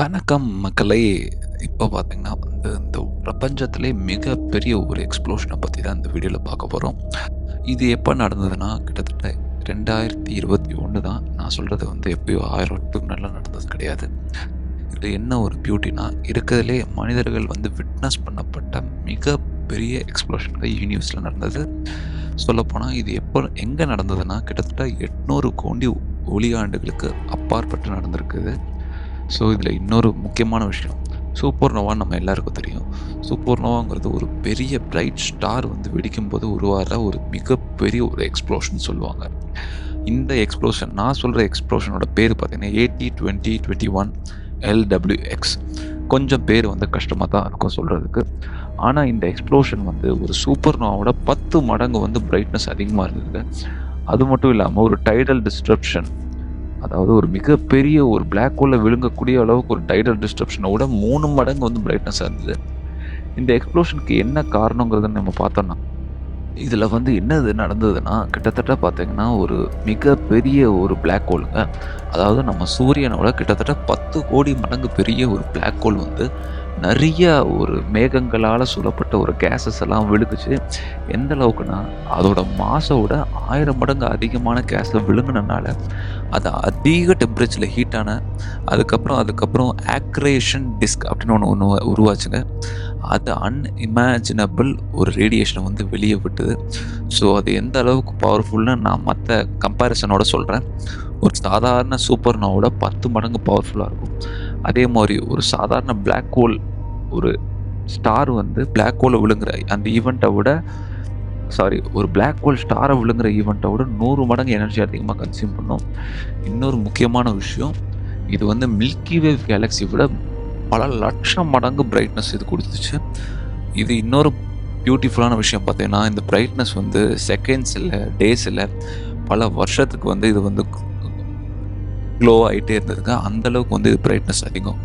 வணக்கம் மக்களே! இப்போ பார்த்தீங்கன்னா வந்து இந்த பிரபஞ்சத்திலே மிகப்பெரிய ஒரு எக்ஸ்ப்ளோஷனை பற்றி தான் இந்த வீடியோவில் பார்க்க போகிறோம் இது எப்போ நடந்ததுன்னா, கிட்டத்தட்ட 2021 தான். நான் சொல்கிறது வந்து எப்பயோ ஆயிரம் வருஷத்துக்கு முன்னாடிலாம் நடந்தது கிடையாது. இதில் என்ன ஒரு பியூட்டினா, இருக்கிறதுலே மனிதர்கள் வந்து விட்னஸ் பண்ணப்பட்ட மிகப்பெரிய எக்ஸ்ப்ளோஷன் யூனிவர்ஸில் நடந்தது. சொல்லப்போனால் இது எப்போ எங்கே நடந்ததுன்னா, கிட்டத்தட்ட எட்நூறு கோண்டி ஒளியாண்டுகளுக்கு அப்பாற்பட்டு நடந்திருக்குது. ஸோ இதில் இன்னொரு முக்கியமான விஷயம். சூப்பர் நம்ம எல்லாருக்கும் தெரியும். சூப்பர் நோவாங்கிறது ஒரு பெரிய பிரைட் ஸ்டார் வந்து வெடிக்கும் போது உருவாகிற ஒரு மிகப்பெரிய ஒரு எக்ஸ்ப்ளோஷன் சொல்லுவாங்க. இந்த எக்ஸ்ப்ளோஷன் நான் சொல்கிற எக்ஸ்ப்ளோஷனோட பேர் பார்த்தீங்கன்னா, AT twenty twenty one LWX கொஞ்சம் பேர் வந்து கஷ்டமாக தான் இருக்கும் சொல்கிறதுக்கு ஆனால் இந்த எக்ஸ்ப்ளோஷன் வந்து ஒரு சூப்பர் நோவாவோட 10 மடங்கு வந்து பிரைட்னஸ் அதிகமாக இருந்தது அது மட்டும் இல்லாமல் ஒரு டைடல் டிஸ்ட்ரப்ஷன் அதாவது ஒரு மிகப்பெரிய ஒரு பிளாக் ஹோலில் விழுங்கக்கூடிய அளவுக்கு ஒரு டைடல் டிஸ்ரப்ஷன விட மூணு மடங்கு வந்து பிரைட்னஸா இருந்தது. இந்த எக்ஸ்ப்ளோஷனுக்கு என்ன காரணங்கிறதுன்னு நம்ம பார்த்தோம்னா, இதில் வந்து என்னது நடந்ததுன்னா, கிட்டத்தட்ட பார்த்தீங்கன்னா, ஒரு மிகப்பெரிய ஒரு பிளாக் ஹோலுங்க. அதாவது நம்ம சூரியனோட கிட்டத்தட்ட 10 கோடி மடங்கு பெரிய ஒரு பிளாக் ஹோல் வந்து நிறைய ஒரு மேகங்களால் சூழப்பட்ட ஒரு கேஸஸ் எல்லாம் விழுகுச்சு எந்த அளவுக்குன்னா, அதோட மாசோட ஆயிரம் மடங்கு அதிகமான கேஸை விழுங்குனனால, அது அதிக டெம்பரேச்சரில் ஹீட்டான அதுக்கப்புறம் அதுக்கப்புறம் ஆக்ரேஷன் டிஸ்க் அப்படின்னு ஒன்று ஒன்று உருவாச்சுங்க. அது அன்இமேஜினபிள் ஒரு ரேடியேஷனை வந்து வெளியே விட்டது. ஸோ அது எந்த அளவுக்கு பவர்ஃபுல்னு நான் மற்ற கம்பேரிசனோட சொல்கிறேன் ஒரு சாதாரண சூப்பர் நோவாவோட 10 மடங்கு பவர்ஃபுல்லாக இருக்கும். அதே மாதிரி ஒரு சாதாரண பிளாக் ஹோல் ஒரு ஸ்டார் வந்து பிளாக் ஹோலில் விழுங்குற அந்த ஈவெண்ட்டை விட சாரி ஒரு பிளாக் ஹோல் ஸ்டாரை விழுங்குற ஈவெண்ட்டை விட நூறு மடங்கு எனர்ஜி அதிகமாக கன்சியூம் பண்ணும். இன்னொரு முக்கியமான விஷயம், இது வந்து மில்கி வே கேலக்ஸி விட பல லட்சம் மடங்கு பிரைட்னஸ் இது கொடுத்துச்சு இது இன்னொரு பியூட்டிஃபுல்லான விஷயம் பார்த்தீங்கன்னா, இந்த பிரைட்னஸ் வந்து செகண்ட்ஸ் இல்லை டேஸ் இல்லை பல வருஷத்துக்கு வந்து இது வந்து க்ளோ ஆகிட்டே இருந்ததுக்கு அந்த அளவுக்கு வந்து இது பிரைட்னஸ் அதிகம்.